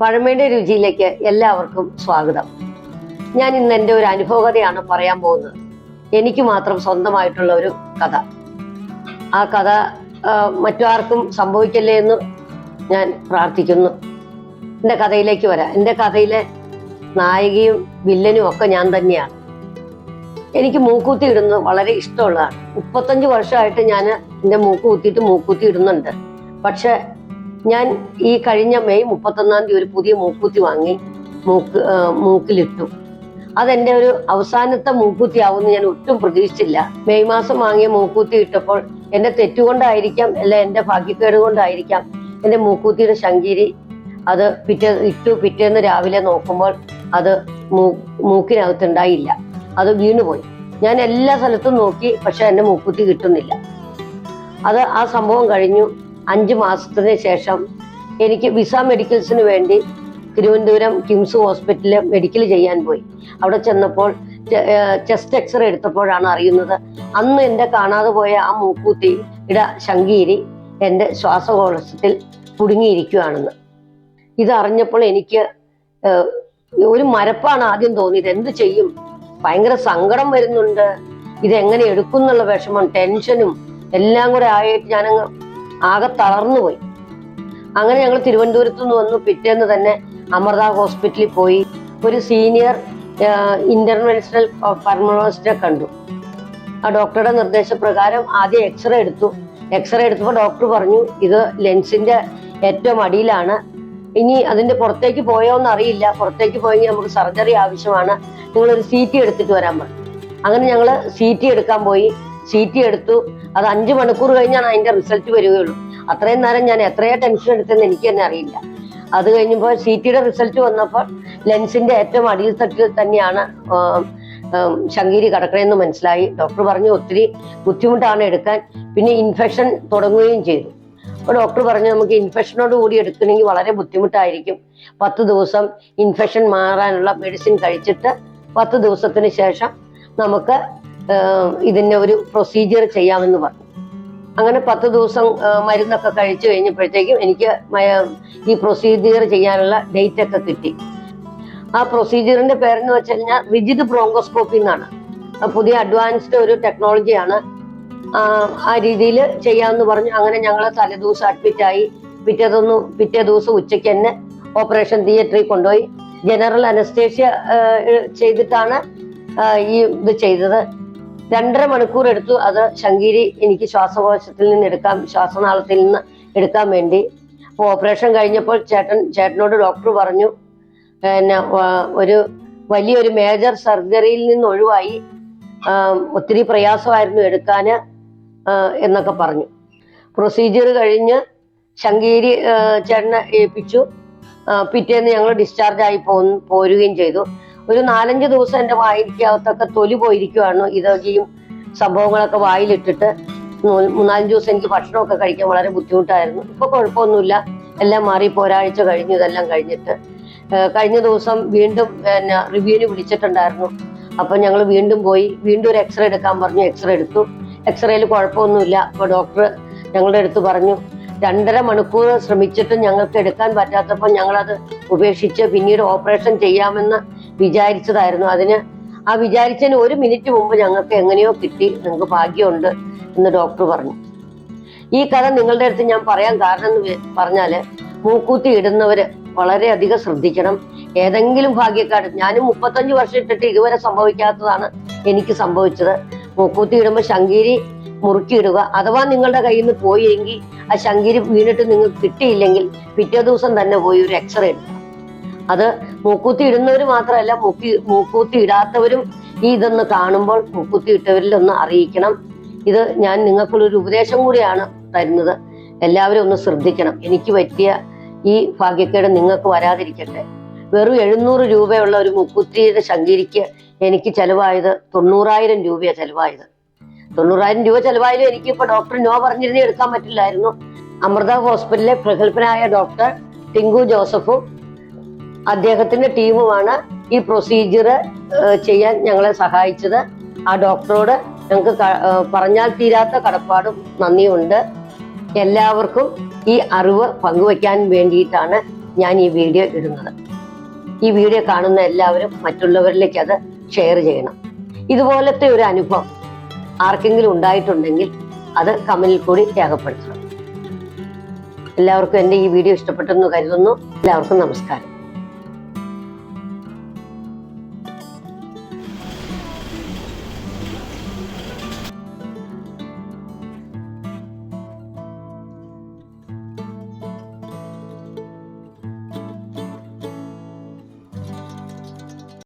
പഴമയുടെ രുചിയിലേക്ക് എല്ലാവർക്കും സ്വാഗതം. ഞാൻ ഇന്ന് എന്റെ ഒരു അനുഭവകഥയാണ് പറയാൻ പോകുന്നത്. എനിക്ക് മാത്രം സ്വന്തമായിട്ടുള്ള ഒരു കഥ. ആ കഥ മറ്റു മറ്റാർക്കും സംഭവിക്കല്ലേ എന്ന് ഞാൻ പ്രാർത്ഥിക്കുന്നു. എന്റെ കഥയിലേക്ക് വരാം. എന്റെ കഥയിലെ നായികയും വില്ലനും ഒക്കെ ഞാൻ തന്നെയാണ്. എനിക്ക് മൂക്കൂത്തി ഇടുന്നത് വളരെ ഇഷ്ടമുള്ളതാണ്. മുപ്പത്തഞ്ച് വർഷമായിട്ട് ഞാൻ എന്റെ മൂക്ക് കുത്തിയിട്ട് മൂക്കൂത്തി ഇടുന്നുണ്ട്. പക്ഷെ ഞാൻ ഈ കഴിഞ്ഞ മെയ് മുപ്പത്തൊന്നാം തീയതി ഒരു പുതിയ മൂക്കുത്തി വാങ്ങി മൂക്ക് മൂക്കിലിട്ടു. അതെന്റെ ഒരു അവസാനത്തെ മൂക്കുത്തി ആവുമെന്ന് ഞാൻ ഒട്ടും പ്രതീക്ഷിച്ചില്ല. മെയ് മാസം വാങ്ങിയ മൂക്കുത്തി ഇട്ടപ്പോൾ എന്റെ തെറ്റുകൊണ്ടായിരിക്കാം അല്ല എന്റെ ഭാഗ്യക്കേട് കൊണ്ടായിരിക്കാം എന്റെ മൂക്കുത്തിയുടെ ശങ്കീരി അത് പിറ്റേ ഇട്ടു പിറ്റേന്ന് രാവിലെ നോക്കുമ്പോൾ അത് മൂ മൂക്കിനകത്തുണ്ടായില്ല. അത് വീണുപോയി. ഞാൻ എല്ലാ സ്ഥലത്തും നോക്കി പക്ഷെ എന്റെ മൂക്കുത്തി കിട്ടുന്നില്ല. അത് ആ സംഭവം കഴിഞ്ഞു. അഞ്ച് മാസത്തിന് ശേഷം എനിക്ക് വിസ മെഡിക്കൽസിന് വേണ്ടി തിരുവനന്തപുരം കിംസ് ഹോസ്പിറ്റലിൽ മെഡിക്കൽ ചെയ്യാൻ പോയി. അവിടെ ചെന്നപ്പോൾ ചെസ്റ്റ് എക്സ്റേ എടുത്തപ്പോഴാണ് അറിയുന്നത് അന്ന് എന്റെ കാണാതെ പോയ ആ മൂക്കൂത്തി ഇട ശങ്കീരി എന്റെ ശ്വാസകോശത്തിൽ കുടുങ്ങിയിരിക്കുകയാണെന്ന്. ഇതറിഞ്ഞപ്പോൾ എനിക്ക് ഒരു മരപ്പാണ് ആദ്യം തോന്നിയത്. എന്ത് ചെയ്യും? ഭയങ്കര സങ്കടം വരുന്നുണ്ട്. ഇതെങ്ങനെ എടുക്കും എന്നുള്ള വിഷമം ടെൻഷനും എല്ലാം കൂടെ ആയിട്ട് ഞാനങ്ങ് ആകെ തളർന്നു പോയി. അങ്ങനെ ഞങ്ങൾ തിരുവനന്തപുരത്ത് നിന്ന് വന്നു. പിറ്റേന്ന് തന്നെ അമൃത ഹോസ്പിറ്റലിൽ പോയി. ഒരു സീനിയർ ഇന്റർവെൻഷണൽ പർമണോളജിസ്റ്റിനെ കണ്ടു. ആ ഡോക്ടറുടെ നിർദ്ദേശപ്രകാരം ആദ്യം എക്സ്റേ എടുത്തു. എക്സ്റേ എടുത്തപ്പോൾ ഡോക്ടർ പറഞ്ഞു ഇത് ലെൻസിന്റെ ഏറ്റവും അടിയിലാണ്. ഇനി അതിന്റെ പുറത്തേക്ക് പോയോ എന്ന് അറിയില്ല പുറത്തേക്ക് പോയെങ്കിൽ നമുക്ക് സർജറി ആവശ്യമാണ്. നിങ്ങളൊരു സി ടി എടുത്തിട്ട് വരാൻ പറഞ്ഞു. അങ്ങനെ ഞങ്ങൾ സി ടി എടുക്കാൻ പോയി. സി ടി എടുത്തു. അത് അഞ്ചു മണിക്കൂർ കഴിഞ്ഞാണ് അതിന്റെ റിസൾട്ട് വരികയുള്ളൂ. അത്രയും നേരം ഞാൻ എത്രയോ ടെൻഷൻ എടുത്തെന്ന് എനിക്ക് തന്നെ അറിയില്ല. അത് കഴിഞ്ഞപ്പോൾ സീറ്റിയുടെ റിസൾട്ട് വന്നപ്പോൾ ലെൻസിന്റെ ഏറ്റവും അടിയിൽ തട്ടിൽ തന്നെയാണ് ശങ്കീരി കിടക്കണമെന്ന് മനസ്സിലായി. ഡോക്ടർ പറഞ്ഞു ഒത്തിരി ബുദ്ധിമുട്ടാണ് എടുക്കാൻ. പിന്നെ ഇൻഫെക്ഷൻ തുടങ്ങുകയും ചെയ്തു. അപ്പോൾ ഡോക്ടർ പറഞ്ഞു നമുക്ക് ഇൻഫെക്ഷനോട് കൂടി എടുക്കണമെങ്കിൽ വളരെ ബുദ്ധിമുട്ടായിരിക്കും. പത്ത് ദിവസം ഇൻഫെക്ഷൻ മാറാനുള്ള മെഡിസിൻ കഴിച്ചിട്ട് പത്ത് ദിവസത്തിന് ശേഷം നമുക്ക് ആഹ്, ഇതിന്റെ ഒരു പ്രൊസീജിയർ ചെയ്യാമെന്ന് പറഞ്ഞു. അങ്ങനെ പത്ത് ദിവസം മരുന്നൊക്കെ കഴിച്ചു കഴിഞ്ഞപ്പോഴത്തേക്കും എനിക്ക് ഈ പ്രൊസീജിയർ ചെയ്യാനുള്ള ഡേറ്റ് ഒക്കെ കിട്ടി. ആ പ്രൊസീജിയറിന്റെ പേരെന്ന് വെച്ച് കഴിഞ്ഞാൽ റിജിഡ് ബ്രോങ്കോസ്കോപ്പി എന്നാണ്. പുതിയ അഡ്വാൻസ്ഡ് ഒരു ടെക്നോളജിയാണ് ആ, രീതിയിൽ ചെയ്യാമെന്ന് പറഞ്ഞു. അങ്ങനെ ഞങ്ങൾ തലേദിവസം അഡ്മിറ്റ് ആയി. പിറ്റേ ദിവസം ഉച്ചയ്ക്ക് തന്നെ ഓപ്പറേഷൻ തിയേറ്ററിൽ കൊണ്ടുപോയി. ജനറൽ അനസ്തേഷ്യ ചെയ്തിട്ടാണ് ഈ ഇത് ചെയ്തത്. രണ്ടര മണിക്കൂർ എടുത്തു അത് ശങ്കീരി എനിക്ക് ശ്വാസകോശത്തിൽ നിന്ന് എടുക്കാൻ ശ്വാസനാളത്തിൽ നിന്ന് എടുക്കാൻ വേണ്ടി. അപ്പോൾ ഓപ്പറേഷൻ കഴിഞ്ഞപ്പോൾ ചേട്ടൻ ചേട്ടനോട് ഡോക്ടർ പറഞ്ഞു പിന്നെ ഒരു വലിയൊരു മേജർ സർജറിയിൽ നിന്ന് ഒഴിവായി ഒത്തിരി പ്രയാസമായിരുന്നു എടുക്കാൻ എന്നൊക്കെ പറഞ്ഞു. പ്രൊസീജിയർ കഴിഞ്ഞ് ശങ്കീരി ചേട്ടനെ ഏൽപ്പിച്ചു. പിറ്റേന്ന് ഞങ്ങൾ ഡിസ്ചാർജ് ആയി പോരുകയും ചെയ്തു. ഒരു നാലഞ്ച് ദിവസം എന്റെ വായിക്കകത്തൊക്കെ തൊലി പോയിരിക്കുവാണ്. ഇതൊക്കെയും സംഭവങ്ങളൊക്കെ വായിലിട്ടിട്ട് മൂന്നാലഞ്ച് ദിവസം എനിക്ക് ഭക്ഷണമൊക്കെ കഴിക്കാൻ വളരെ ബുദ്ധിമുട്ടായിരുന്നു. ഇപ്പൊ കുഴപ്പമൊന്നുമില്ല. എല്ലാം മാറി ഇപ്പൊ ഒരാഴ്ച കഴിഞ്ഞു ഇതെല്ലാം കഴിഞ്ഞിട്ട്. കഴിഞ്ഞ ദിവസം വീണ്ടും പിന്നെ റിവ്യൂവിന് വിളിച്ചിട്ടുണ്ടായിരുന്നു. അപ്പൊ ഞങ്ങൾ വീണ്ടും പോയി. വീണ്ടും ഒരു എക്സ്റേ എടുക്കാൻ പറഞ്ഞു. എക്സ്റേ എടുത്തു. എക്സ്റേയിൽ കുഴപ്പമൊന്നുമില്ല. അപ്പൊ ഡോക്ടർ ഞങ്ങളുടെ അടുത്ത് പറഞ്ഞു രണ്ടര മണിക്കൂർ ശ്രമിച്ചിട്ടും ഞങ്ങൾക്ക് എടുക്കാൻ പറ്റാത്തപ്പോൾ ഞങ്ങളത് ഉപേക്ഷിച്ച് പിന്നീട് ഓപ്പറേഷൻ ചെയ്യാമെന്ന് വിചാരിച്ചതായിരുന്നു. അതിന് ആ വിചാരിച്ചതിന് ഒരു മിനിറ്റ് മുമ്പ് ഞങ്ങൾക്ക് എങ്ങനെയോ കിട്ടി. നിങ്ങൾക്ക് ഭാഗ്യമുണ്ട് എന്ന് ഡോക്ടർ പറഞ്ഞു. ഈ കഥ നിങ്ങളുടെ അടുത്ത് ഞാൻ പറയാൻ കാരണം എന്ന് പറഞ്ഞാൽ മൂക്കൂത്തി ഇടുന്നവര് വളരെയധികം ശ്രദ്ധിക്കണം. ഏതെങ്കിലും ഭാഗ്യക്കാട് ഞാനും മുപ്പത്തഞ്ച് വർഷം ഇട്ടിട്ട് ഇതുവരെ സംഭവിക്കാത്തതാണ് എനിക്ക് സംഭവിച്ചത്. മൂക്കൂത്തി ഇടുമ്പോൾ ശങ്കീരി മുറുക്കിയിടുക. അഥവാ നിങ്ങളുടെ കയ്യിൽ നിന്ന് പോയെങ്കിൽ ആ ശങ്കീരി വീണിട്ട് നിങ്ങൾക്ക് കിട്ടിയില്ലെങ്കിൽ പിറ്റേ ദിവസം തന്നെ പോയി ഒരു എക്സ്റേ എടുക്കണം അത് മൂക്കൂത്തി ഇടുന്നവർ മാത്രമല്ല മൂക്കി മൂക്കൂത്തി ഇടാത്തവരും ഈ ഇതൊന്ന് കാണുമ്പോൾ മൂക്കൂത്തി ഇട്ടവരിൽ ഒന്ന് അറിയിക്കണം. ഇത് ഞാൻ നിങ്ങൾക്കുള്ളൊരു ഉപദേശം കൂടിയാണ് തരുന്നത്. എല്ലാവരും ഒന്ന് ശ്രദ്ധിക്കണം. എനിക്ക് പറ്റിയ ഈ ഭാഗ്യക്കേട് നിങ്ങൾക്ക് വരാതിരിക്കട്ടെ. വെറും എഴുന്നൂറ് രൂപയുള്ള ഒരു മുക്കുത്തിയുടെ ശങ്കിരിക്ക് എനിക്ക് ചെലവായത് തൊണ്ണൂറായിരം രൂപയാണ് ചെലവായത്. തൊണ്ണൂറായിരം രൂപ ചെലവായാലും എനിക്ക് ഇപ്പൊ ഡോക്ടർ നോ പറഞ്ഞിരുന്നേ എടുക്കാൻ പറ്റില്ലായിരുന്നു. അമൃത ഹോസ്പിറ്റലിലെ പ്രഗത്ഭനായ ഡോക്ടർ ടിങ്കു ജോസഫും അദ്ദേഹത്തിന്റെ ടീമുമാണ് ഈ പ്രൊസീജിയർ ചെയ്യാൻ ഞങ്ങളെ സഹായിച്ചത്. ആ ഡോക്ടറോട് ഞങ്ങൾക്ക് പറഞ്ഞാൽ തീരാത്ത കടപ്പാടും നന്ദിയുണ്ട് എല്ലാവർക്കും ഈ അറിവ് പങ്കുവയ്ക്കാൻ വേണ്ടിയിട്ടാണ് ഞാൻ ഈ വീഡിയോ ഇടുന്നത്. ഈ വീഡിയോ കാണുന്ന എല്ലാവരും മറ്റുള്ളവരിലേക്ക് അത് ഷെയർ ചെയ്യണം. ഇതുപോലത്തെ ഒരു അനുഭവം ആർക്കെങ്കിലും ഉണ്ടായിട്ടുണ്ടെങ്കിൽ അത് കമന്റിൽ കൂടി രേഖപ്പെടുത്തണം. എല്ലാവർക്കും എന്റെ ഈ വീഡിയോ ഇഷ്ടപ്പെട്ടെന്ന് കരുതുന്നു. എല്ലാവർക്കും നമസ്കാരം.